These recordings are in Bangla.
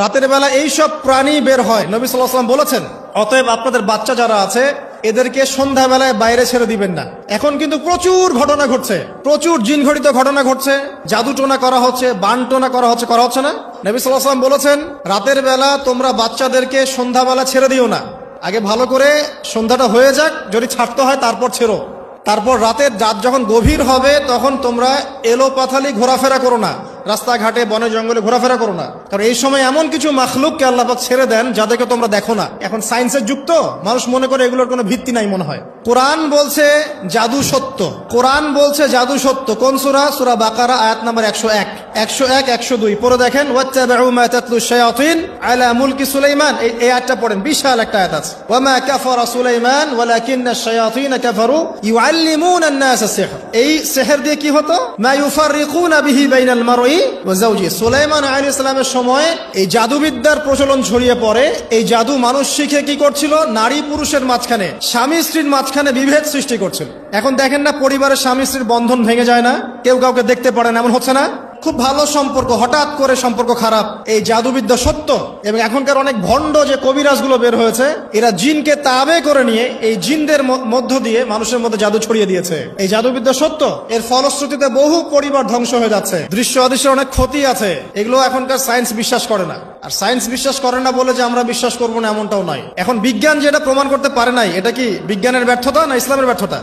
রাতের বেলা এই সব প্রাণী বের হয়। নবী সাল্লাম বলেছেন, অতএব আপনাদের বাচ্চা যারা আছে, এদেরকে সন্ধ্যাবেলায় বাইরে ছেড়ে দিবেন না। এখন কিন্তু প্রচুর ঘটনা ঘটছে। প্রচুর জিন ঘটিত ঘটনা ঘটছে। জাদু টোনা করা হচ্ছে বান টোনা করা হচ্ছে করা হচ্ছে না। নবী সাল্লাম বলেছেন, রাতের বেলা তোমরা বাচ্চাদেরকে সন্ধ্যাবেলা ছেড়ে দিও না। আগে ভালো করে সন্ধ্যাটা হয়ে যাক, যদি ছাড়তে হয় তারপর ছেড়ো। তারপর রাতের রাত যখন গভীর হবে, তখন তোমরা এলো পাথালি ঘোরাফেরা করো না। রাস্তাঘাটে, বনে, জঙ্গলে ঘোরাফেরা করো না। কারণ এই সময় এমন কিছু মাখলুককে আল্লাপাক ছেড়ে দেন, যাদেরকে তোমরা দেখো না। এখন সায়েন্সের যুক্ত মানুষ মনে করে এগুলোর কোনো ভিত্তি নাই মনে হয়। কোরআন বলছে জাদু সত্য। কোরআন বলছে জাদু সত্য। কোন সুরা? সুরা বাকারা, আয়াত নাম্বার একশো এক। একশো এক, একশো দুই। পরে দেখেন সুলাইমান। এই পড়েন, বিশাল একটা এই দিয়ে কি হতো? ওয়া যাওজি। সুলাইমান আলী ইসলামের সময় এই জাদুবিদ্যার প্রচলন ছড়িয়ে পড়ে। এই জাদু মানুষ শিখে কি করছিল? নারী পুরুষের মাঝখানে, স্বামী স্ত্রীর মাঝখানে বিভেদ সৃষ্টি করছিল। এখন দেখেন না, পরিবারের স্বামী স্ত্রীর বন্ধন ভেঙে যায় না। কেউ কাউকে দেখতে পারে না, এমন হচ্ছে না? খুব ভালো সম্পর্ক, হঠাৎ করে সম্পর্ক খারাপ। এই জাদুবিদ্যা সত্য? এবং এখনকার অনেক ভণ্ড যে কবিরাজগুলো বের হয়েছে, এরা জিনকে তাবে করে নিয়ে এই জিনদের মধ্য দিয়ে মানুষের মধ্যে জাদু ছড়িয়ে দিয়েছে। এই জাদুবিদ্যা সত্য? এর ফলশ্রুতিতে বহু পরিবার ধ্বংস হয়ে যাচ্ছে। দৃশ্য অদৃশ্যের অনেক ক্ষতি আছে। এগুলো এখনকার সায়েন্স বিশ্বাস করে না। আর সায়েন্স বিশ্বাস করে না বলে যে আমরা বিশ্বাস করব না এমনটাও নয়। এখন বিজ্ঞান যেটা প্রমাণ করতে পারে নাই, এটা কি বিজ্ঞানের ব্যর্থতা না ইসলামের ব্যর্থতা?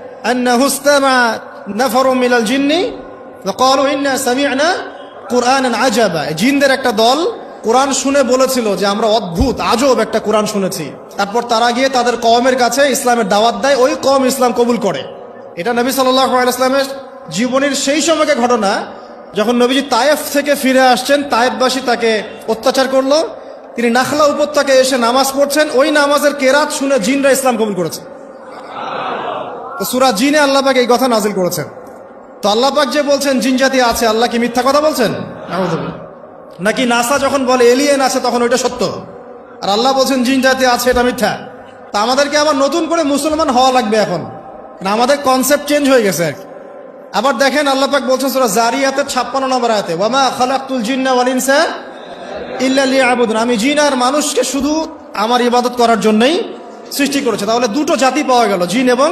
আন্নাহু ইসতামা নাফারুম মিনাল জিন্নি وقالوا إنا سمعنا قرآنا عجبا জিনদের একটা দল কোরআন শুনে বলেছিল যে আমরা অদ্ভুত আজব একটা কোরআন শুনেছি তারপর তারা গিয়ে তাদের কওমের কাছে ইসলামের দাওয়াত দেয় ওই কম ইসলাম কবুল করে এটা নবী সাল্লাহ ইসলামের জীবনের সেই সময়কে ঘটনা যখন নবীজি তায়েফ থেকে ফিরে আসছেন তায়েফবাসী তাকে অত্যাচার করলো তিনি নাখলা উপত্যকায় এসে নামাজ পড়ছেন ওই নামাজের কেরাত শুনে জিনরা ইসলাম কবুল করেছে তো সুরা জিনে আল্লাপাক এই কথা নাজিল করেছেন। তো আল্লাপাক যে বলছেন জিন জাতি আছে আল্লাহ কি মিথ্যা কথা বলছেন? নাকি নাসা যখন বলে এলিয়েন আছে তখন ওইটা সত্য? আর আল্লাহ বলছেন জিন জাতি আছে এটা মিথ্যা। তা আমাদেরকে আবার নতুন করে মুসলমান হওয়া লাগবে এখন। আমাদের কনসেপ্ট চেঞ্জ হয়ে গেছে। আবার দেখেন আল্লাপাক বলছেন সুরা জারিয়াতের ছাপ্পান্ন নম্বর আয়াতে ওয়ামা খালাকুল জিন্না লিয়াবুদুন। আমি জিন আর মানুষকে শুধু আমার ইবাদত করার জন্যই সৃষ্টি করেছে। তাহলে দুটো জাতি পাওয়া গেল জিন এবং